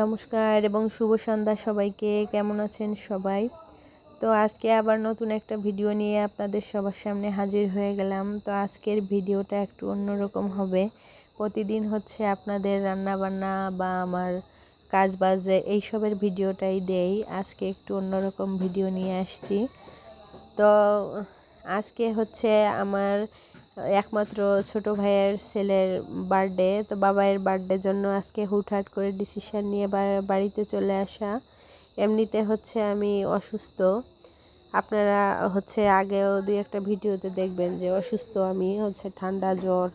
নমস্কার এবং শুভ সন্ধ্যা সবাইকে। কেমন আছেন সবাই? তো আজকে আবার নতুন একটা ভিডিও নিয়ে আপনাদের সবার সামনে হাজির হয়ে গেলাম। তো আজকের ভিডিওটা একটু অন্যরকম হবে। প্রতিদিন হচ্ছে আপনাদের রান্না বান্না বা আমার কাজ বাজে এইসবের ভিডিওটাই দেই। আজকে একটু অন্যরকম ভিডিও নিয়ে আসছি। তো আজকে হচ্ছে আমার একমাত্র ছোট ভাইয়ের ছেলের বার্থডে তো বাবাইয়ের বার্থডের জন্য আজকে হুটহাট করে ডিসিশান নিয়ে বাড়িতে চলে আসা। এমনিতে হচ্ছে আমি অসুস্থ। আপনারা হচ্ছে আগেও দুই একটা ভিডিওতে দেখবেন যে অসুস্থ আমি, হচ্ছে ঠান্ডা, জ্বর,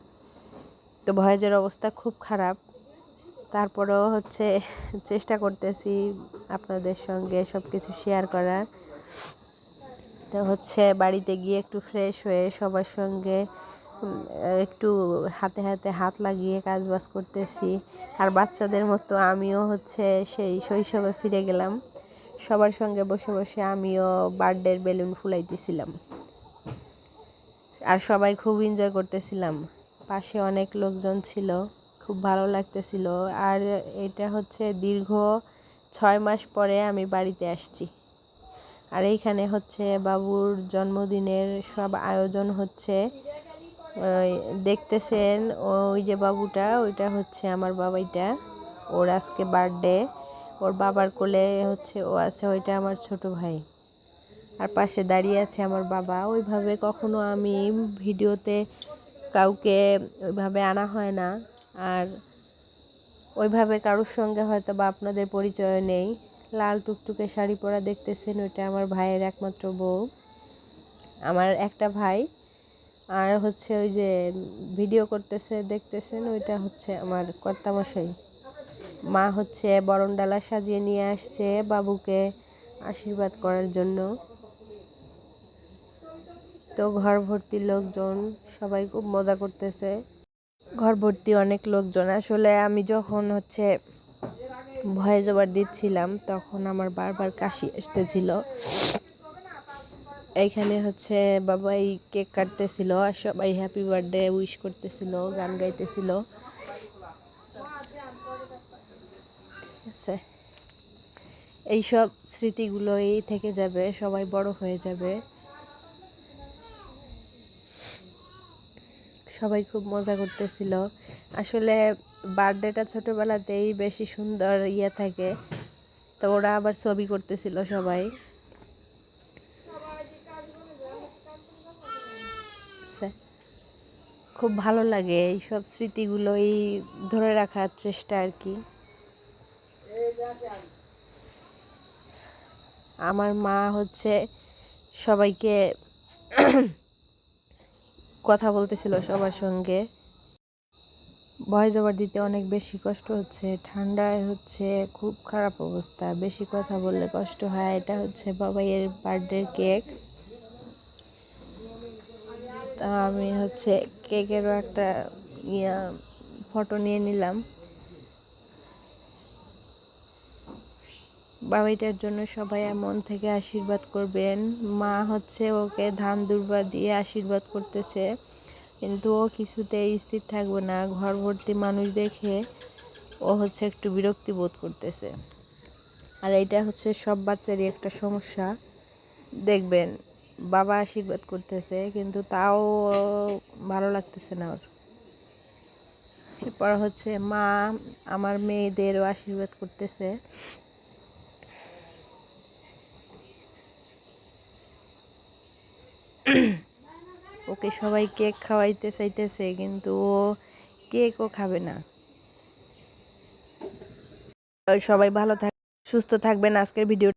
তো ভয়েজের অবস্থা খুব খারাপ। তারপরেও হচ্ছে চেষ্টা করতেছি আপনাদের সঙ্গে সব কিছু শেয়ার করার। তো হচ্ছে বাড়িতে গিয়ে একটু ফ্রেশ হয়ে সবার সঙ্গে একটু হাতে হাতে হাত লাগিয়ে কাজ বাজ করতেছি। আর বাচ্চাদের মতো আমিও হচ্ছে সেই শৈশবে ফিরে গেলাম। সবার সঙ্গে বসে বসে আমিও বার্থডের বেলুন ফুলাইতেছিলাম। আর সবাই খুব এনজয় করতেছিলাম। পাশে অনেক লোকজন ছিল, খুব ভালো লাগতেছিল। আর এটা হচ্ছে দীর্ঘ ছয় মাস পরে আমি বাড়িতে আসছি। আর এইখানে হচ্ছে বাবুর জন্মদিনের সব আয়োজন হচ্ছে। দেখতেছেন, ওই যে বাবুটা, ওইটা হচ্ছে আমার বাবাইটা। ওর আজকে বার্থডে। ওর বাবার কোলে হচ্ছে ও আছে, ওইটা আমার ছোট ভাই। আর পাশে দাঁড়িয়ে আছে আমার বাবা। ওইভাবে কখনো আমি ভিডিওতে কাউকে ওইভাবে আনা হয় না। আর ওইভাবে কারোর সঙ্গে হয়তো বা আপনাদের পরিচয় নেই। লাল টুকটুকে শাড়ি পরা দেখতেছেন, ওইটা আমার ভাইয়ের একমাত্র বউ। আমার একটা ভাই, আর হচ্ছে ওই যে ভিডিও করতেছে, দেখতেছেন, ওইটা হচ্ছে আমার কর্তামশাই। মা হচ্ছে বরণ ডালা সাজিয়ে নিয়ে আসছে বাবুকে আশীর্বাদ করার জন্য। তো ঘর ভর্তি লোকজন, সবাই খুব মজা করতেছে। ঘর ভর্তি অনেক লোকজন। আসলে আমি যখন হচ্ছে ভয়ে জবার দিচ্ছিলাম, তখন আমার বারবার কাশি আসতেছিল। এইখানে হচ্ছে বাবাই কেক কাটতেছিল, আর সবাই হ্যাপি বার্থডে উইশ করতেছিল, গান গাইতেছিল। আছে। এইসব স্মৃতিগুলোই থেকে যাবে, সবাই বড় হয়ে যাবে। সবাই খুব মজা করতেছিল। আসলে বার্থডেটা ছোটোবেলাতেই বেশি সুন্দর ইয়ে থাকে। তো ওরা আবার ছবি করতেছিল সবাই। খুব ভালো লাগে এইসব স্মৃতিগুলোই ধরে রাখার চেষ্টা আর কি। আমার মা হচ্ছে সবাইকে কথা বলতেছিল সবার সঙ্গে। ভয় জবার দিতে অনেক বেশি কষ্ট হচ্ছে, ঠান্ডায় হচ্ছে খুব খারাপ অবস্থা। বেশি কথা বললে কষ্ট হয়, এটা হচ্ছে বাবাইয়ের বার্থডে কেক তা আমি হচ্ছে কেকেরও একটা ইয়া ফটো নিয়ে নিলাম। বাবাইটার জন্য সবাই মন থেকে আশীর্বাদ করবেন। মা হচ্ছে ওকে ধান দুর্বা দিয়ে আশীর্বাদ করতেছে। কিন্তু ও কিছুতেই স্থির থাকবে না। ঘর ভর্তি মানুষ দেখে ও হচ্ছে একটু বিরক্তি বোধ করতেছে। আর এটা হচ্ছে সব বাচ্চারই একটা সমস্যা। দেখবেন, বাবা আশীর্বাদ করতেছে, কিন্তু তাও ভালো লাগতেছে না ওর। এরপর হচ্ছে মা আমার মেয়েদেরও আশীর্বাদ করতেছে। ওকে সবাই কেক খাওয়াইতে চাইতেছে, কিন্তু ও কেকও খাবে না। সবাই ভালো থাক, সুস্থ থাকবেন। আজকের ভিডিও